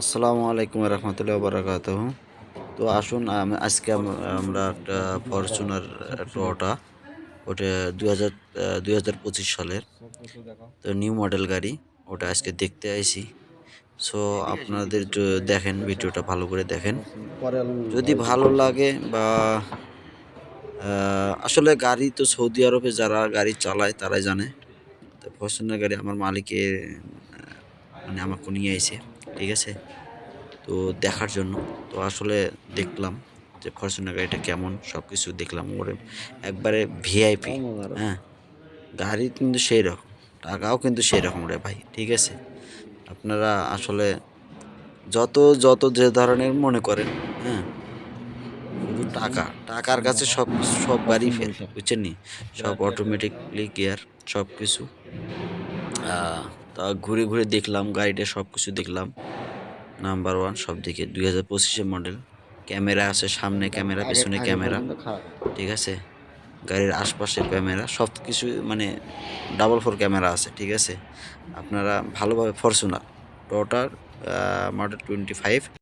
আসসালামু আলাইকুম রহমতুল্লাহ বারাকাত তো আসুন আজকে আমরা একটা ফরচুনার টোটা ওটা। দু হাজার দুই হাজার পঁচিশ সালের। তো নিউ মডেল গাড়ি, ওটা আজকে দেখতে আইছি সো আপনাদের দেখেন, ভিডিওটা ভালো করে দেখেন। যদি ভালো লাগে বা আসলে গাড়ি তো সৌদি আরবে যারা গাড়ি চালায়, তারাই জানে। তো ফরচুনার গাড়ি আমার মালিকের মানে আমাকে নিয়ে আইছে ঠিক আছে? তো দেখার জন্য। তো আসলে দেখলাম যে ফরচুনার গাড়িটা কেমন সব কিছু দেখলাম ওরে। একবারে ভিআইপি হ্যাঁ গাড়ি কিন্তু সেই রকম টাকাও কিন্তু সেই রকম রে ভাই ঠিক আছে? আপনারা আসলে যত যত যে ধরনের মনে করেন হ্যাঁ শুধু টাকা টাকার কাছে সব সব গাড়ি ফেল বুঝছেন নি? সব অটোমেটিকলি গিয়ার সব কিছু তা ঘুরে ঘুরে দেখলাম গাড়িটা সব কিছু দেখলাম। নাম্বার ওয়ান সব দিকে দুই হাজার পঁচিশের মডেল ক্যামেরা আছে সামনে ক্যামেরা পেছনে ক্যামেরা ঠিক আছে? গাড়ির আশপাশের ক্যামেরা সব কিছু মানে ডাবল ফোর ক্যামেরা আছে ঠিক আছে? আপনারা ভালোভাবে Fortuner total model twenty five